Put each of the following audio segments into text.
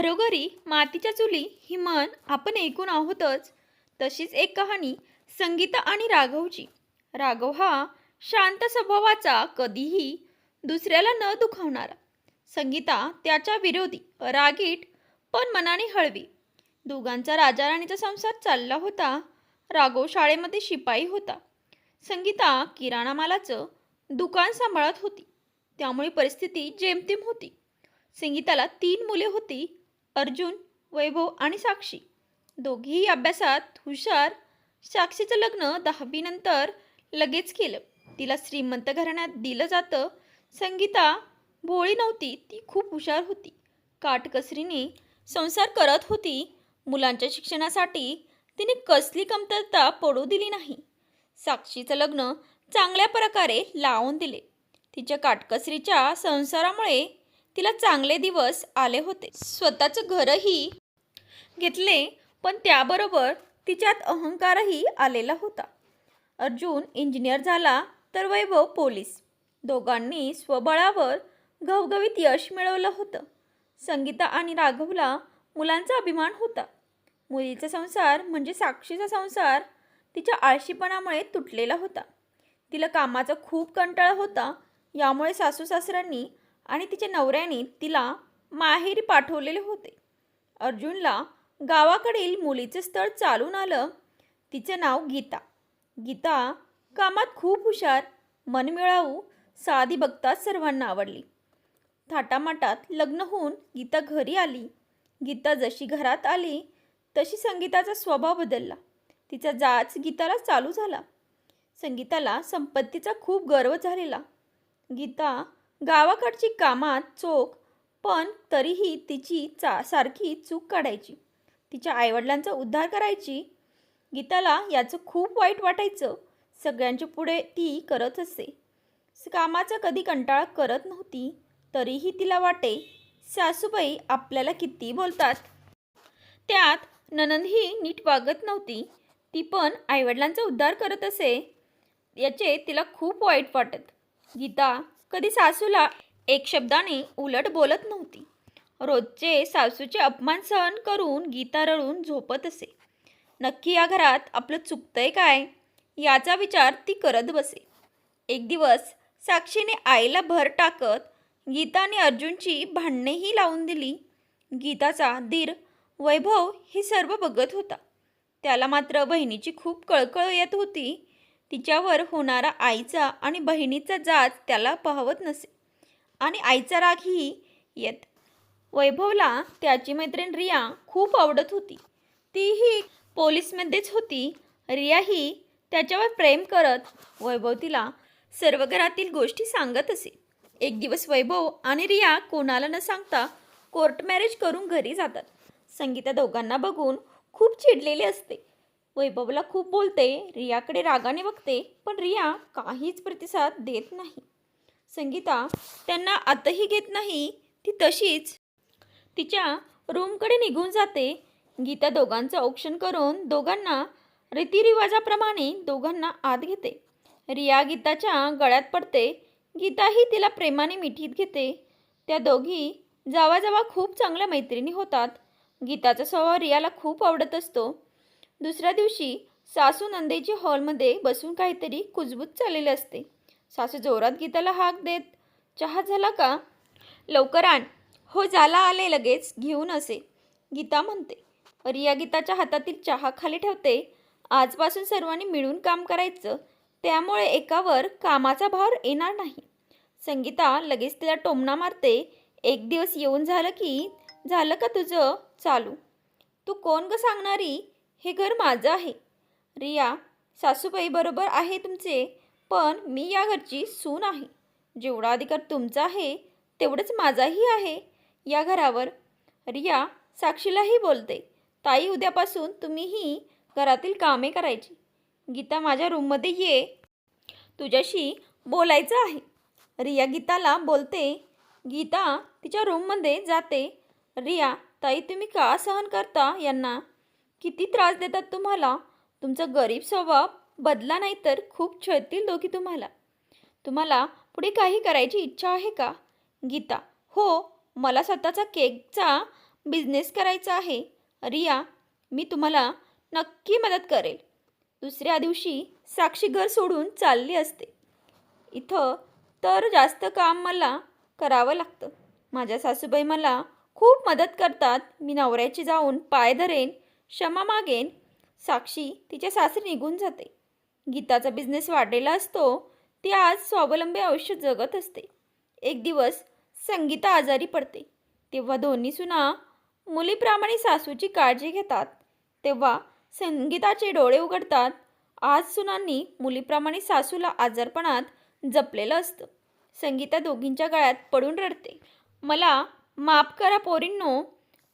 घरोघरी मातीच्या चुली ही म्हण आपण ऐकून आहोतच. तशीच एक कहाणी संगीता आणि राघवची. राघव हा शांत स्वभावाचा कधीही दुसऱ्याला न दुखावणारा. संगीता त्याच्या विरोधी रागीट पण मनाने हळवी. दोघांचा राजा राणीचा संसार चालला होता. राघव शाळेमध्ये शिपाई होता. संगीता किराणा मालाचं दुकान सांभाळत होती. त्यामुळे परिस्थिती जेमतेम होती. संगीताला तीन मुले होती. अर्जुन वैभव आणि साक्षी. दोघीही अभ्यासात हुशार. साक्षीचं लग्न दहावीनंतर लगेच केलं. तिला श्रीमंत घराण्यात दिलं जातं. संगीता भोळी नव्हती ती खूप हुशार होती. काटकसरीने संसार करत होती. मुलांच्या शिक्षणासाठी तिने कसली कमतरता पडू दिली नाही. साक्षीचं लग्न चांगल्या प्रकारे लावून दिले. तिच्या काटकसरीच्या संसारामुळे तिला चांगले दिवस आले होते. स्वतःचं घरही घेतले पण त्याबरोबर तिच्यात अहंकारही आलेला होता. अर्जुन इंजिनियर झाला तर वैभव पोलीस. दोघांनी स्वबळावर घवघवीत यश मिळवलं होतं. संगीता आणि राघवला मुलांचा अभिमान होता. मुलीचा संसार म्हणजे साक्षीचा संसार तिच्या आळशीपणामुळे तुटलेला होता. तिला कामाचा खूप कंटाळा होता यामुळे सासू सासऱ्यांनी आणि तिच्या नवऱ्याने तिला माहेरी पाठवलेले होते. अर्जुनला गावाकडील मुलीचं स्थळ चालून आलं. तिचं नाव गीता. गीता कामात खूप हुशार मनमिळावू साधी बघताच सर्वांना आवडली. थाटामाटात लग्न होऊन गीता घरी आली. गीता जशी घरात आली तशी संगीताचा स्वभाव बदलला. तिचा जाच गीताला चालू झाला. संगीताला संपत्तीचा खूप गर्व झालेला. गीता गावाकडची कामात चोख पण तरीही तिची चा सारखी चूक काढायची. तिच्या आईवडिलांचा उद्धार करायची. गीताला याचं खूप वाईट वाटायचं. सगळ्यांच्या पुढे ती करत असे. कामाचा कधी कंटाळा करत नव्हती तरीही तिला वाटे सासूबाई आपल्याला किती बोलतात? त्यात ननंदही नीट वागत नव्हती. ती पण आईवडिलांचा उद्धार करत असे. याचे तिला खूप वाईट वाटत. गीता कधी सासूला एक शब्दाने उलट बोलत नव्हती. रोजचे सासूचे अपमान सहन करून गीता रडून झोपत असे. नक्की या घरात आपलं चुकतंय काय? याचा विचार ती करत बसे. एक दिवस साक्षीने आईला भर टाकत गीताने अर्जुनची भांडणेही लावून दिली. गीताचा धीर वैभव हे सर्व बघत होता. त्याला मात्र बहिणीची खूप कळकळ येत होती. तिच्यावर होणारा आईचा आणि बहिणीचा जाच त्याला पाहवत नसे. आणि आईचा रागही येत. वैभवला त्याची मैत्रीण रिया खूप आवडत होती. तीही पोलीसमध्येच होती. रियाही त्याच्यावर प्रेम करत वैभव तिला सर्व घरातील गोष्टी सांगत असे. एक दिवस वैभव आणि रिया कोणाला न सांगता कोर्ट मॅरेज करून घरी जातात. संगीता दोघांना बघून खूप चिडलेली असते. वैभवला खूप बोलते रियाकडे रागाने बघते पण रिया काहीच प्रतिसाद देत नाही. संगीता त्यांना आतही घेत नाही ती तशीच तिच्या रूमकडे निघून जाते. गीता दोघांचं औक्षण करून दोघांना रीतिरिवाजाप्रमाणे दोघांना आत घेते. रिया गीताच्या गळ्यात पडते. गीताही तिला प्रेमाने मिठीत घेते. त्या दोघी जावाजावा खूप चांगल्या मैत्रिणी होतात. गीताचा स्वभाव रियाला खूप आवडत असतो. दुसऱ्या दिवशी सासू नंदेची हॉलमध्ये बसून काहीतरी कुजबूज चाललेले असते. सासू जोरात गीताला हाक देत चहा झाला का? लवकर आण. हो झाला आले लगेच घेऊन असे. गीता म्हणते रिया गीताच्या हातातील चहा खाली ठेवते. आजपासून सर्वांनी मिळून काम करायचं. त्यामुळे एकावर कामाचा भार येणार नाही. संगीता लगेच तिला टोमणा मारते एक दिवस येऊन झालं की झालं का तुझं? चालू. तू कोण ग सांगणारी? हे घर माझं आहे. रिया सासूबाई बरोबर आहे तुमचे पण मी या घरची सून आहे. जेवढा अधिकार तुमचा आहे तेवढंच माझाही आहे. या घरावर रिया साक्षीलाही बोलते. ताई उद्यापासून तुम्हीही घरातील कामे करायची. गीता माझ्या रूममध्ये ये. तुझ्याशी बोलायचं आहे. रिया गीताला बोलते गीता तिच्या रूममध्ये जाते. रिया ताई तुम्ही का सहन करता यांना किती त्रास देतात तुम्हाला? तुमचा गरीब स्वभाव बदला नाही तर खूप छळतील दोघी तुम्हाला. तुम्हाला पुढे काही करायची इच्छा आहे का? गीता हो मला स्वतःचा केकचा बिझनेस करायचा आहे. रिया मी तुम्हाला नक्की मदत करेल. दुसऱ्या दिवशी साक्षी घर सोडून चालली असते. इथं तर जास्त काम मला करावं लागतं. माझ्या सासूबाई मला खूप मदत करतात. मी नवऱ्याची जाऊन पाय धरेन. क्षमा मागेन साक्षी तिच्या सासरी निघून जाते. गीताचा बिझनेस वाढलेला असतो ती आज स्वावलंबी आयुष्य जगत असते. एक दिवस संगीता आजारी पडते. तेव्हा दोन्ही सुना मुलीप्रमाणे सासूची काळजी घेतात. तेव्हा संगीताचे डोळे उघडतात. आज सुनांनी मुलीप्रमाणे सासूला आजारपणात जपलेलं असतं. संगीता दोघींच्या गळ्यात पडून रडते. मला माफ करा पोरींनो.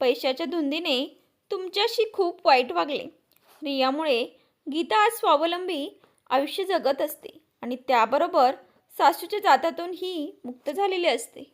पैशाच्या धुंदीने तुमच्याशी खूप वाईट वागले. रियामुळे गीता आज स्वावलंबी आयुष्य जगत असते आणि त्याबरोबर सासूच्या जातातून ही मुक्त झालेली असते.